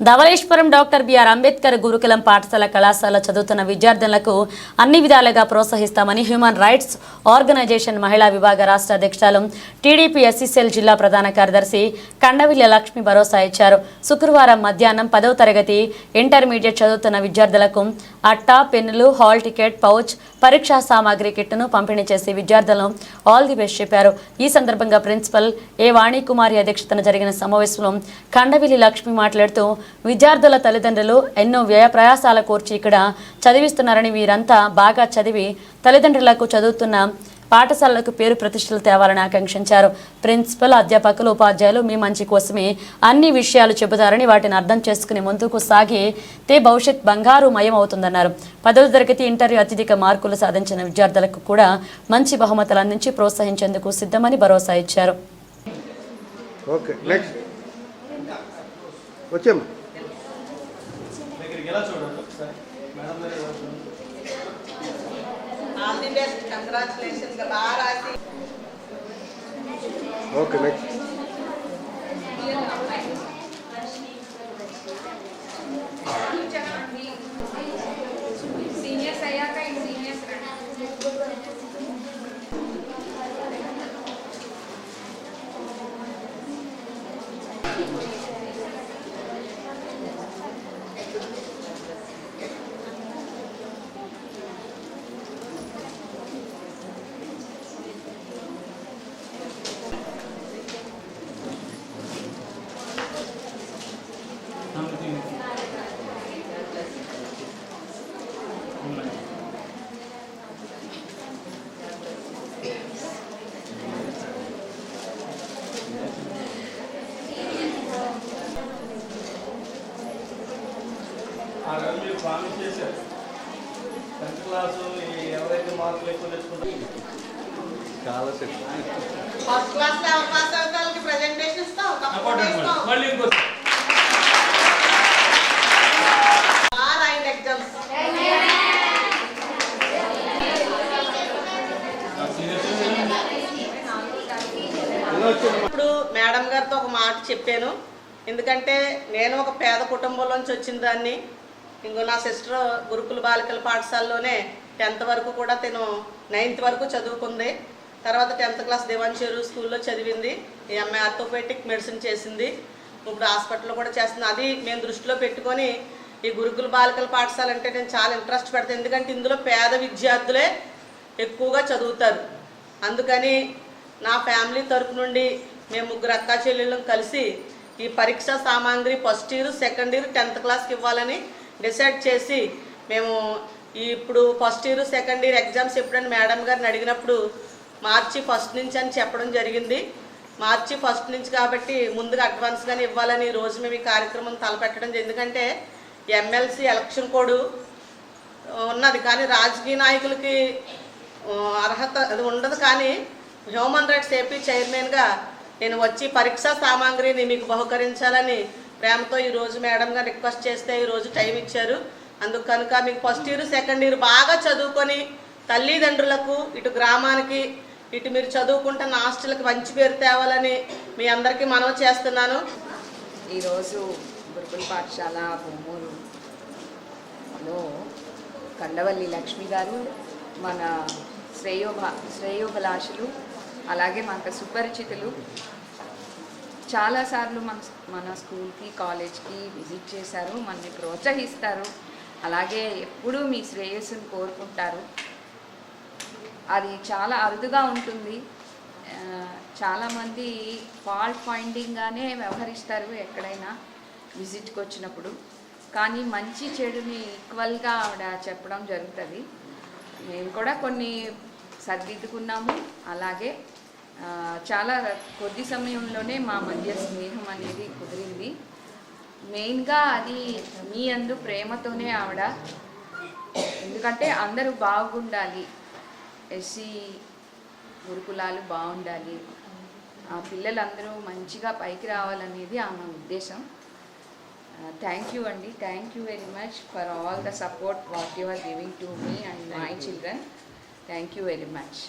Dhavaleswaram doctor BR Ambedkar గురుకులం పాఠశాల కళాశాల చదువుతున్న విద్యార్థులకు అన్ని విధాలుగా ప్రోత్సహిస్తామని హ్యూమన్ రైట్స్ ఆర్గనైజేషన్ మహిళా విభాగ రాష్ట్ర అధ్యక్షురాలు టీడీపీ ఎస్సీసీఎల్ జిల్లా ప్రధాన కార్యదర్శి కండవిల్య లక్ష్మి భరోసా ఇచ్చారు. శుక్రవారం మధ్యాహ్నం పదవ తరగతి ఇంటర్మీడియట్ చదువుతున్న విద్యార్థులకు అట్టా పెన్నులు హాల్ టికెట్ పౌచ్ పరీక్షా సామాగ్రి కిట్ను పంపిణీ చేసి విద్యార్థులను ఆల్ ది బెస్ట్ చెప్పారు. ఈ సందర్భంగా ప్రిన్సిపల్ ఏ వాణికుమారి అధ్యక్షతన జరిగిన సమావేశంలో కండవిల్లి లక్ష్మి మాట్లాడుతూ విద్యార్థుల తల్లిదండ్రులు ఎన్నో వ్యయ ప్రయాసాల కోర్చి ఇక్కడ చదివిస్తున్నారని వీరంతా బాగా చదివి తల్లిదండ్రులకు చదువుతున్న పాఠశాలలకు పేరు ప్రతిష్టలు తేవాలని ఆకాంక్షించారు. ప్రిన్సిపల్ అధ్యాపకులు ఉపాధ్యాయులు మీ మంచి కోసమే అన్ని విషయాలు చెబుతారని వాటిని అర్థం చేసుకుని ముందుకు సాగి తే భవిష్యత్ బంగారు మయం అవుతుందన్నారు. పదవ తరగతి ఇంటర్వ్యూ అత్యధిక మార్కులు సాధించిన విద్యార్థులకు కూడా మంచి బహుమతులు అందించి ప్రోత్సహించేందుకు సిద్ధమని భరోసా ఇచ్చారు. ఆల్ ది బెస్ట్ కంగ్రాచులేషన్స్ బాగా రాసి ఆ రోజు మీరు ప్రామిస్ చేశారు. టెన్త్ క్లాసు ఈ ఎవరైతే మార్కులు ఎక్కువ తెచ్చుకుంటారో? ఫస్ట్ క్లాస్లో ఎవరు పాస్ అవుతారు? వాళ్ళకి ప్రెజెంటేషన్ ఇస్తాం. తప్పకుండా ఇంపార్టెంట్ ఇస్తాం. మళ్ళీ ఇంకోటి బాగా రాయండి ఎగ్జామ్స్ ఇప్పుడు మేడం గారితో ఒక మాట చెప్పాను. ఎందుకంటే నేను ఒక పేద కుటుంబంలోంచి వచ్చిన దాన్ని ఇంకో నా సిస్టర్ గురుకుల బాలికల పాఠశాలలోనే టెన్త్ వరకు కూడా తను నైన్త్ వరకు చదువుకుంది. తర్వాత టెన్త్ క్లాస్ దివాన్చేరు స్కూల్లో చదివింది. ఈ అమ్మాయి ఆర్థోపెటిక్ మెడిసిన్ చేసింది. ఇప్పుడు హాస్పిటల్లో కూడా చేస్తుంది. అది మేము దృష్టిలో పెట్టుకొని ఈ గురుకుల బాలికల పాఠశాల అంటే నేను చాలా ఇంట్రెస్ట్ పెడతాను ఎందుకంటే ఇందులో పేద విద్యార్థులే ఎక్కువగా చదువుతారు. అందుకని నా ఫ్యామిలీ తరపు నుండి మేము ముగ్గురు అక్కా చెల్లెళ్ళం కలిసి ఈ పరీక్ష సామాగ్రి first year second year tenth క్లాస్కి ఇవ్వాలని డిసైడ్ చేసి మేము ఇప్పుడు first year second year exams ఎప్పుడని madam గారిని అడిగినప్పుడు మార్చి ఫస్ట్ నుంచి అని చెప్పడం జరిగింది. మార్చి ఫస్ట్ నుంచి కాబట్టి ముందుగా అడ్వాన్స్గానే ఇవ్వాలని రోజు మేము ఈ కార్యక్రమం తలపెట్టడం ఎందుకంటే ఎమ్మెల్సీ ఎలక్షన్ కోడ్ ఉన్నది. కానీ రాజకీయ నాయకులకి అర్హత అది ఉండదు. కానీ హ్యూమన్ రైట్స్ ఏపీ చైర్మన్గా నేను వచ్చి పరీక్షా సామాగ్రిని మీకు బహుకరించాలని ప్రేమతో ఈరోజు మేడం గారు రిక్వెస్ట్ చేస్తే ఈరోజు టైం ఇచ్చారు. అందుకు కనుక మీకు ఫస్ట్ ఇయర్ సెకండ్ ఇయర్ బాగా చదువుకొని తల్లిదండ్రులకు ఇటు గ్రామానికి ఇటు మీరు చదువుకుంటున్న హాస్టల్కి మంచి పేరు తేవాలని మీ అందరికీ మనవి చేస్తున్నాను. ఈరోజు గురుకుల పాఠశాల బొమ్మూరులో కండవల్లి లక్ష్మి గారు మన శ్రేయోభ శ్రేయోభిలాషులు అలాగే మనకు సుపరిచితులు చాలాసార్లు మన మన స్కూల్కి కాలేజ్కి విజిట్ చేశారు మనని ప్రోత్సహిస్తారు. అలాగే ఎప్పుడూ మీ శ్రేయస్సును కోరుకుంటారు. అది చాలా అరుదుగా ఉంటుంది. చాలామంది ఫాల్ట్ ఫైండింగ్గానే వ్యవహరిస్తారు ఎక్కడైనా విజిట్కి వచ్చినప్పుడు. కానీ మంచి చెడుని ఈక్వల్గా ఆవిడ చెప్పడం జరుగుతుంది. మేము కూడా కొన్ని సర్దిద్దుకున్నాము. అలాగే చాలా కొద్ది సమయంలోనే మా మధ్య స్నేహం అనేది కుదిరింది. మెయిన్గా అది మీ అందు ప్రేమతోనే ఆవిడ. ఎందుకంటే అందరూ బాగుండాలి. ఎస్సీ గురుకులాలు బాగుండాలి. ఆ పిల్లలందరూ మంచిగా పైకి రావాలనేది ఆమె ఉద్దేశం. థ్యాంక్ యూ అండి. Thank you very much for all the support what you are giving to me and my children. Thank you very much.